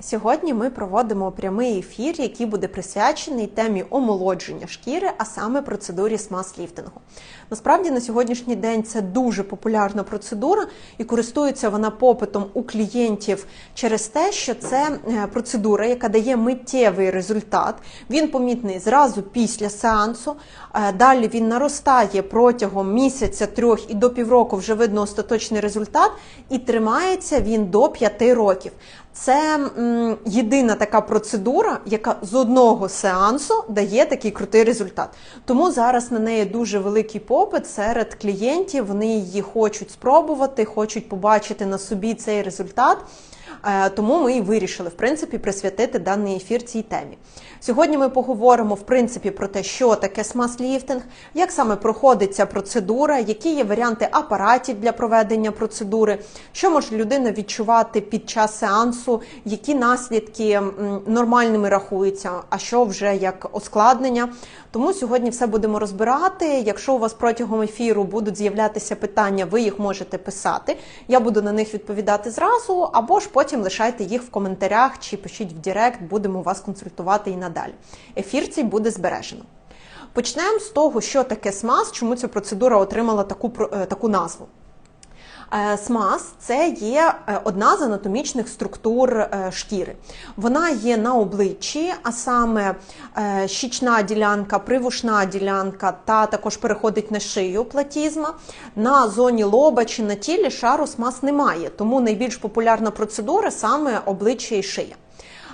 Сьогодні ми проводимо прямий ефір, який буде присвячений темі омолодження шкіри, а саме процедурі смаз-ліфтингу. Насправді на сьогоднішній день це дуже популярна процедура і користується вона попитом у клієнтів через те, що це е, процедура, яка дає миттєвий результат. Він помітний зразу після сеансу. Е, Далі він наростає протягом місяця, трьох і до півроку вже видно остаточний результат, і тримається він до 5 років. Це м, єдина така процедура, яка з одного сеансу дає такий крутий результат. Тому зараз на неї дуже великий попит серед клієнтів. Вони її хочуть спробувати, хочуть побачити на собі цей результат. Е, Тому ми і вирішили в принципі присвятити даний ефір цій темі. Сьогодні ми поговоримо в принципі про те, що таке смаз-ліфтинг, як саме проходить ця процедура, які є варіанти апаратів для проведення процедури, що може людина відчувати під час сеансу, які наслідки нормальними рахуються, а що вже як ускладнення. Тому сьогодні все будемо розбирати. Якщо у вас протягом ефіру будуть з'являтися питання, ви їх можете писати. Я буду на них відповідати зразу, або ж потім лишайте їх в коментарях чи пишіть в Директ, будемо вас консультувати і надалі. Ефір цей буде збережено. Почнемо з того, що таке СМАЗ, чому ця процедура отримала таку, е, таку назву. Е, СМАЗ це є е, одна з анатомічних структур е, шкіри. Вона є на обличчі, а саме щічна ділянка, привушна ділянка та також переходить на шию платізма. На зоні лоба чи на тілі шару СМАЗ немає, тому найбільш популярна процедура саме обличчя і шия.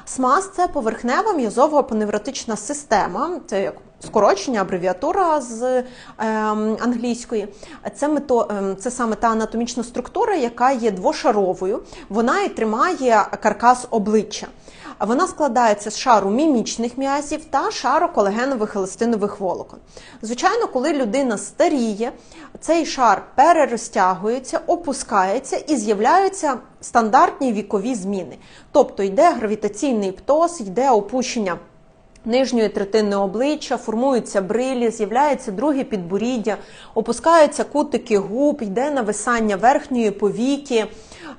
СМАЗ це поверхнева м'язово-поневротична система, це як скорочення, абревіатура з ем, англійської. Це, мето, ем, це саме та анатомічна структура, яка є двошаровою. Вона і тримає каркас обличчя. Вона складається з шару мімічних м'язів та шару колагенових еластинових волокон. Звичайно, коли людина старіє, цей шар перерозтягується, опускається і з'являються стандартні вікові зміни. Тобто йде гравітаційний птоз, йде опущення нижньої третини обличчя, формуються брилі, з'являється друге підборіддя, опускаються кутики губ, йде нависання верхньої повіки,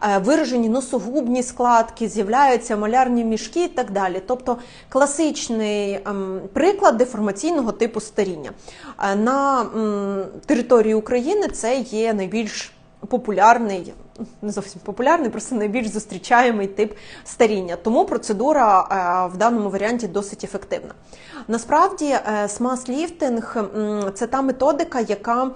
е, виражені носогубні складки, з'являються малярні мішки і так далі. Тобто класичний ем, приклад деформаційного типу старіння. Е, На території України це є найбільш популярний, не зовсім популярний, просто найбільш зустрічаємий тип старіння. Тому процедура е, в даному варіанті досить ефективна. Насправді, е, смаз-ліфтинг це та методика, яка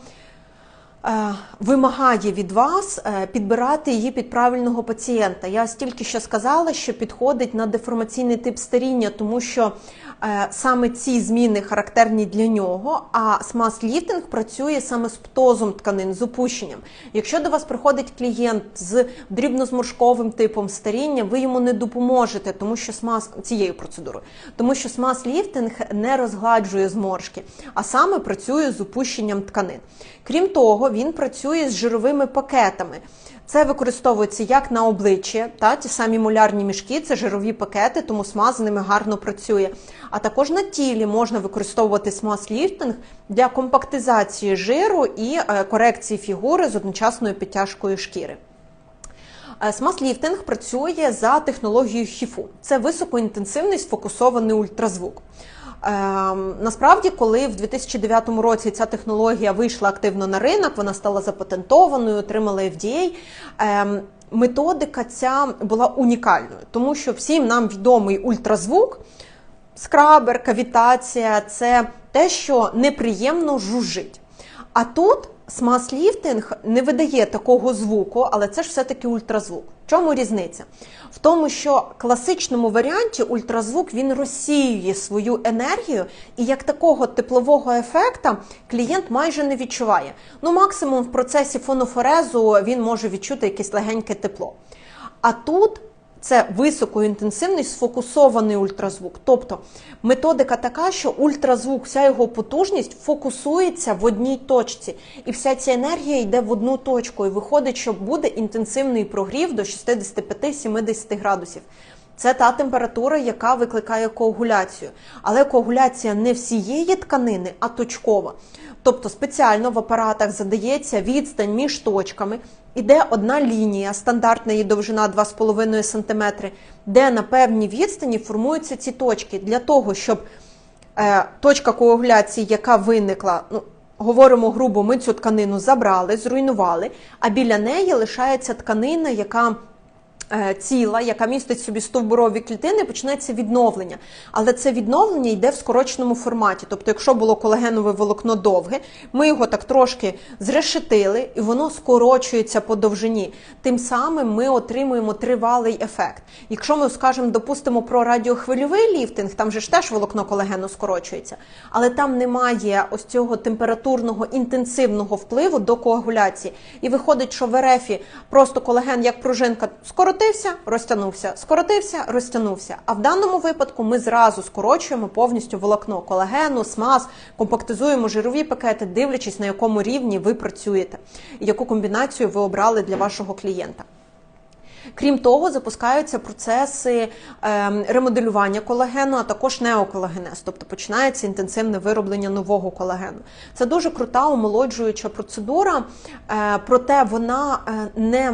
вимагає від вас е, підбирати її під правильного пацієнта. Я стільки що сказала, що підходить на деформаційний тип старіння, тому що е, саме ці зміни характерні для нього. А смаз-ліфтинг працює саме з птозом тканин, з опущенням. Якщо до вас приходить клієнт з дрібнозморшковим типом старіння, ви йому не допоможете, тому що смаз цією процедурою, тому що смаз-ліфтинг не розгладжує зморшки, а саме працює з опущенням тканин. Крім того, він працює з жировими пакетами. Це використовується як на обличчі, та ті самі молярні мішки, це жирові пакети, тому смаз з ними гарно працює. А також на тілі можна використовувати смаз-ліфтинг для компактизації жиру і е, корекції фігури з одночасною підтяжкою шкіри. Е, Смаз-ліфтинг працює за технологією ХІФУ. Це високоінтенсивний сфокусований ультразвук. Ем, насправді, коли в 2009 році ця технологія вийшла активно на ринок, вона стала запатентованою, отримала FDA, ем, методика ця була унікальною, тому що всім нам відомий ультразвук, скрабер, кавітація це те, що неприємно жужжить. А тут смаз-ліфтинг не видає такого звуку, але це ж все-таки ультразвук. В чому різниця? В тому, що в класичному варіанті ультразвук він розсіює свою енергію, і як такого теплового ефекта клієнт майже не відчуває. Ну, максимум в процесі фонофорезу він може відчути якесь легеньке тепло. А тут це високоінтенсивний сфокусований ультразвук. Тобто методика така, що ультразвук, вся його потужність фокусується в одній точці, і вся ця енергія йде в одну точку. І виходить, що буде інтенсивний прогрів до 65-70 градусів. Це та температура, яка викликає коагуляцію. Але коагуляція не всієї тканини, а точкова. Тобто спеціально в апаратах задається відстань між точками, іде одна лінія, стандартна її довжина 2,5 см, де на певній відстані формуються ці точки для того, щоб е, точка коагуляції, яка виникла, ну, говоримо грубо, ми цю тканину забрали, зруйнували, а біля неї лишається тканина, яка е, ціла, яка містить собі стовбурові клітини, почнеться відновлення. Але це відновлення йде в скороченому форматі. Тобто, якщо було колагенове волокно довге, ми його так трошки зрешетили, і воно скорочується по довжині. Тим самим ми отримуємо тривалий ефект. Якщо ми скажемо, допустимо про радіохвильовий ліфтинг, там же ж теж волокно колагену скорочується, але там немає ось цього температурного інтенсивного впливу до коагуляції. І виходить, що в РФ просто колаген як пружинка скоротився, розтягнувся, скоротився, розтягнувся. А в даному випадку ми зразу скорочуємо повністю волокно колагену, смаз, компактизуємо жирові пакети, дивлячись на якому рівні ви працюєте і яку комбінацію ви обрали для вашого клієнта. Крім того, запускаються процеси е, ремоделювання колагену, а також неоколагенез, тобто починається інтенсивне вироблення нового колагену. Це дуже крута омолоджуюча процедура, е, проте вона е, не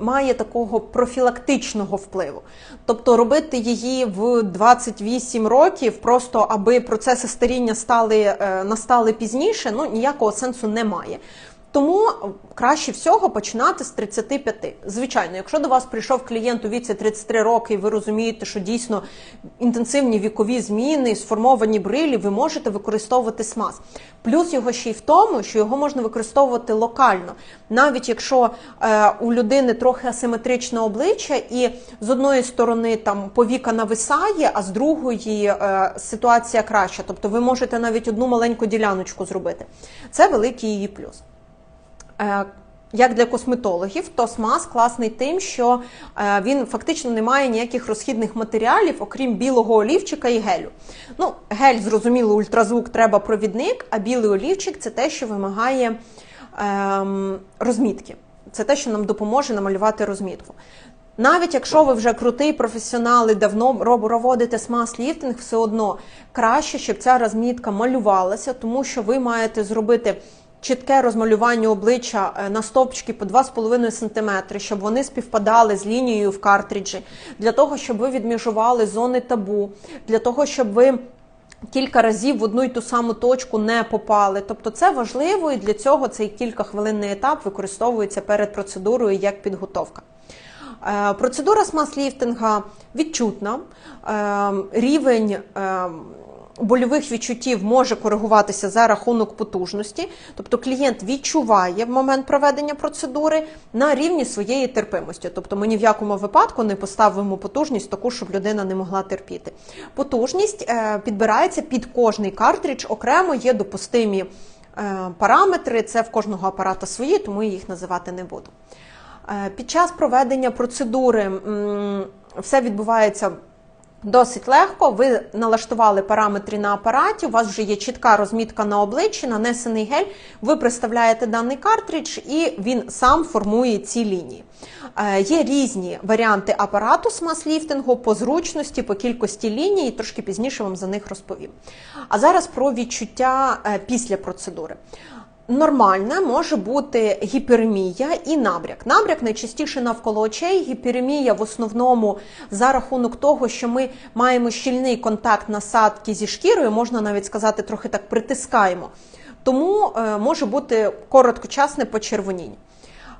має такого профілактичного впливу. Тобто робити її в 28 років, просто аби процеси старіння стали, е, настали пізніше, ну ніякого сенсу немає. Тому краще всього починати з 35. Звичайно, якщо до вас прийшов клієнт у віці 33 роки, і ви розумієте, що дійсно інтенсивні вікові зміни, сформовані брилі, ви можете використовувати смаз. Плюс його ще й в тому, що його можна використовувати локально, навіть якщо е, у людини трохи асиметричне обличчя, і з одної сторони там повіка нависає, а з другої е, ситуація краща. Тобто ви можете навіть одну маленьку діляночку зробити. Це великий її плюс. Е, як для косметологів, то смаз класний тим, що е, він фактично не має ніяких розхідних матеріалів, окрім білого олівчика і гелю. Ну, гель, зрозуміло, ультразвук треба провідник, а білий олівчик це те, що вимагає ем, розмітки. Це те, що нам допоможе намалювати розмітку. Навіть якщо ви вже крутий професіонал і давно проводите смаз-ліфтинг, все одно краще, щоб ця розмітка малювалася, тому що ви маєте зробити чітке розмалювання обличчя е, на стовпчики по 2,5 см, щоб вони співпадали з лінією в картриджі, для того, щоб ви відміжували зони табу, для того, щоб ви. Кілька разів в одну й ту саму точку не попали. Тобто це важливо і для цього цей кількахвилинний етап використовується перед процедурою як підготовка. Е, процедура смаз-ліфтинга відчутна, е, рівень больових відчуттів може коригуватися за рахунок потужності, тобто клієнт відчуває в момент проведення процедури на рівні своєї терпимості. Тобто ми ні в якому випадку не поставимо потужність таку, щоб людина не могла терпіти. Потужність е, підбирається під кожний картридж, окремо є допустимі е, параметри. Це в кожного апарата свої, тому я їх називати не буду. Е, під час проведення процедури все відбувається. Досить легко, ви налаштували параметри на апараті, у вас вже є чітка розмітка на обличчі, нанесений гель, ви представляєте даний картридж і він сам формує ці лінії. Е, є різні варіанти апарату смаз-ліфтингу по зручності, по кількості ліній, трошки пізніше вам за них розповім. А зараз про відчуття е, після процедури. Нормальна може бути гіпермія і набряк. Набряк найчастіше навколо очей. Гіпермія в основному за рахунок того, що ми маємо щільний контакт насадки зі шкірою, можна навіть сказати, трохи так притискаємо. Тому е, може бути короткочасне почервоніння.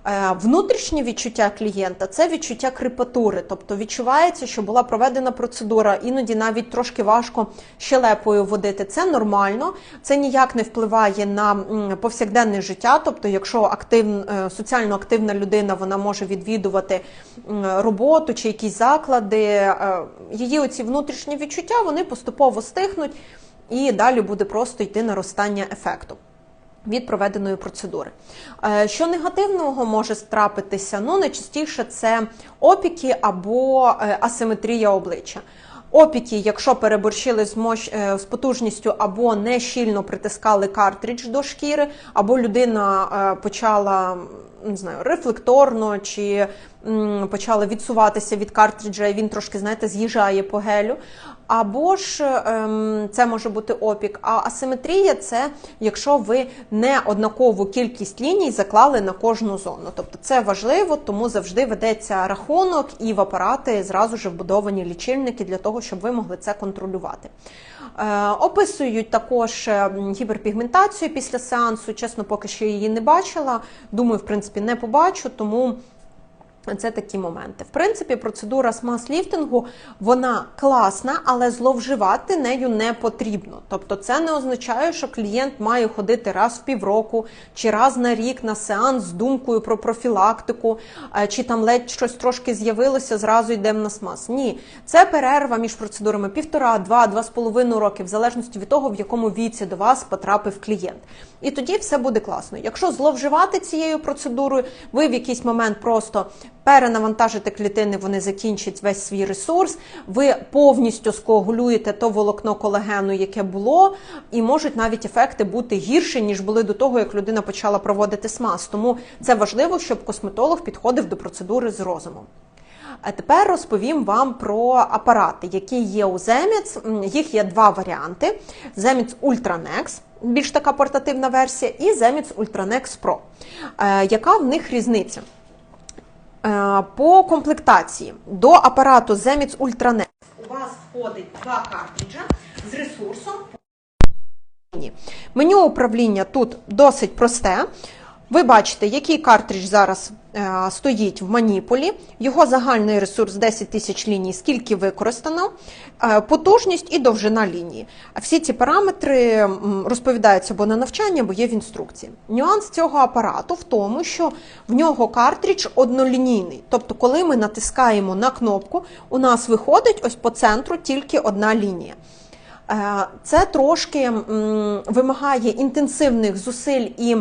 Е, внутрішнє відчуття клієнта це відчуття крипатури, тобто відчувається, що була проведена процедура, іноді навіть трошки важко щелепою водити. Це нормально, це ніяк не впливає на повсякденне життя. Тобто, якщо актив, е, соціально активна людина вона може відвідувати роботу чи якісь заклади, е, її оці внутрішні відчуття вони поступово стихнуть і далі буде просто йти наростання ефекту від проведеної процедури. Е, що негативного може трапитися? Ну, найчастіше це опіки або е, асиметрія обличчя. Опіки, якщо переборщили з мощ е, з потужністю або не щільно притискали картридж до шкіри, або людина почала не знаю, рефлекторно чи м, почали відсуватися від картриджа, і він трошки, знаєте, з'їжджає по гелю. Або ж ем, це може бути опік. А асиметрія це якщо ви не однакову кількість ліній заклали на кожну зону. Тобто це важливо, тому завжди ведеться рахунок і в апарати зразу ж вбудовані лічильники для того, щоб ви могли це контролювати. Е, описують також е, гіперпігментацію після сеансу. Чесно, поки що її не бачила. Думаю, в принципі, не побачу, тому. Це такі моменти. В принципі, процедура смаз-ліфтингу вона класна, але зловживати нею не потрібно. Тобто, це не означає, що клієнт має ходити раз в півроку чи раз на рік на сеанс з думкою про профілактику, е, чи там ледь щось трошки з'явилося, зразу йдемо на смаз. Ні, це перерва між процедурами півтора, два, два з половиною роки, в залежності від того, в якому віці до вас потрапив клієнт. І тоді все буде класно. Якщо зловживати цією процедурою, ви в якийсь момент просто перенавантажите клітини, вони закінчать весь свій ресурс. Ви повністю скоагулюєте то волокно колагену, яке було, і можуть навіть ефекти бути гірші, ніж були до того, як людина почала проводити смаз. Тому це важливо, щоб косметолог підходив до процедури з розумом. А тепер розповім вам про апарати, які є у. М, Їх є два варіанти: Zemits Ultranex, більш така портативна версія, і Zemits Ultranex Pro. Е, Яка в них різниця? Е, По комплектації до апарату Zemits Ultranet у вас входить два картриджа з ресурсом. Меню управління тут досить просте. Ви бачите, який картридж зараз стоїть в маніпулі, його загальний ресурс 10 тисяч ліній, скільки використано, е, потужність і довжина лінії. Всі ці параметри розповідаються або на навчанні, або є в інструкції. Нюанс цього апарату в тому, що в нього картридж однолінійний. Тобто, коли ми натискаємо на кнопку, у нас виходить ось по центру тільки одна лінія. Е, Це трошки вимагає інтенсивних зусиль і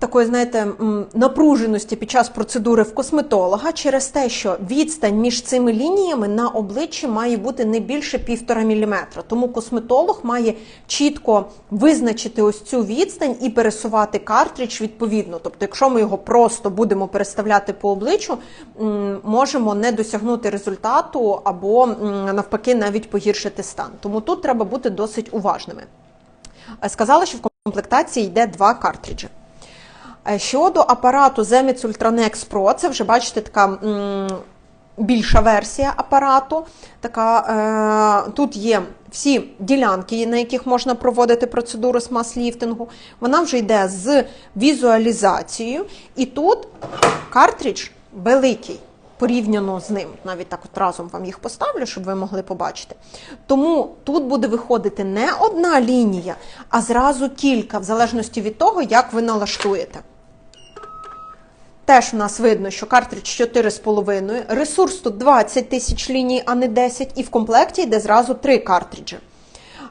такої, знаєте, напруженості під час процедури в косметолога через те, що відстань між цими лініями на обличчі має бути не більше півтора міліметра. Тому косметолог має чітко визначити ось цю відстань і пересувати картридж відповідно. Тобто, якщо ми його просто будемо переставляти по обличчю, можемо не досягнути результату або навпаки навіть погіршити стан. Тому тут треба бути досить уважними. Е, Сказала, що в комплектації йде два картриджі. Е, Щодо апарату Zemits Ultranex Pro, це вже бачите така більша версія апарату. Така, е, тут є всі ділянки, на яких можна проводити процедуру смаз-ліфтингу. Вона вже йде з візуалізацією. І тут картридж великий. Порівняно з ним, навіть так от разом вам їх поставлю, щоб ви могли побачити. Тому тут буде виходити не одна лінія, а зразу кілька, в залежності від того, як ви налаштуєте. Теж у нас видно, що картридж 4,5, ресурс тут 20 тисяч ліній, а не 10, і в комплекті йде зразу 3 картриджі.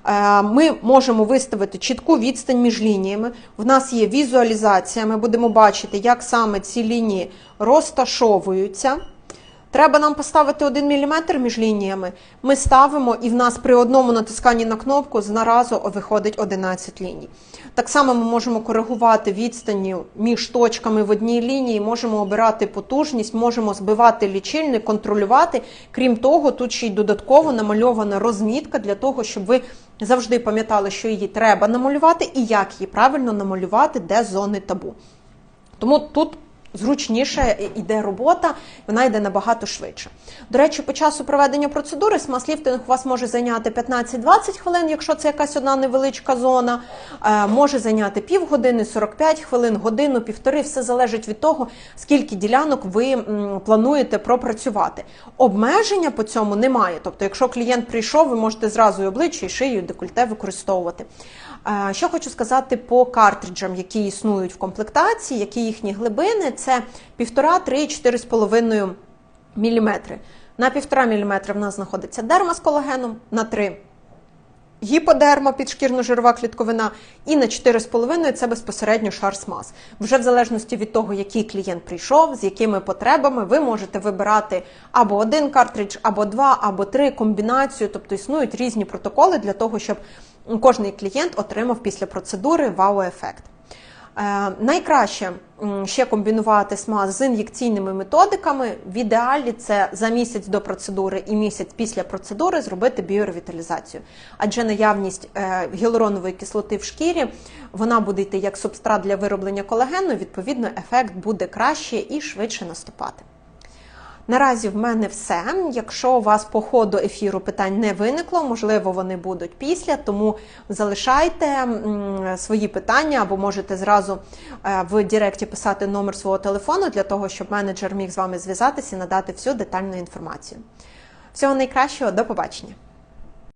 Е, Ми можемо виставити чітку відстань між лініями. В нас є візуалізація, ми будемо бачити, як саме ці лінії розташовуються. Треба нам поставити 1 мм між лініями. Ми ставимо, і в нас при одному натисканні на кнопку наразу виходить 11 ліній. Так само ми можемо коригувати відстані між точками в одній лінії, можемо обирати потужність, можемо збивати лічильник, контролювати. Крім того, тут ще й додатково намальована розмітка для того, щоб ви завжди пам'ятали, що її треба намалювати і як її правильно намалювати, де зони табу. Тому тут зручніше йде робота, вона йде набагато швидше. До речі, по часу проведення процедури смаз-ліфтинг у вас може зайняти 15-20 хвилин, якщо це якась одна невеличка зона. Е, Може зайняти півгодини, 45 хвилин, годину, півтори. Все залежить від того, скільки ділянок ви плануєте пропрацювати. Обмеження по цьому немає. Тобто, якщо клієнт прийшов, ви можете зразу і обличчя, і шию, і декольте використовувати. Е, Що хочу сказати по картриджам, які існують в комплектації, які їхні глибини, це 1,5, 3, 4,5 мм. На 1,5 мм в нас знаходиться дерма з колагеном, на 3 гіподерма підшкірно-жирова клітковина, і на 4,5 це безпосередньо шар смаз. Вже в залежності від того, який клієнт прийшов, з якими потребами, ви можете вибирати або один картридж, або два, або три комбінацію. Тобто існують різні протоколи для того, щоб кожний клієнт отримав після процедури вау-ефект. Е, найкраще ще комбінувати смаз з ін'єкційними методиками. В ідеалі це за місяць до процедури і місяць після процедури зробити біоревіталізацію. Адже наявність е, гіалуронової кислоти в шкірі вона буде йти як субстрат для вироблення колагену. Відповідно, ефект буде краще і швидше наступати. Наразі в мене все. Якщо у вас по ходу ефіру питань не виникло, можливо, вони будуть після, тому залишайте свої питання або можете зразу е, в Директі писати номер свого телефону для того, щоб менеджер міг з вами зв'язатися і надати всю детальну інформацію. Всього найкращого, до побачення!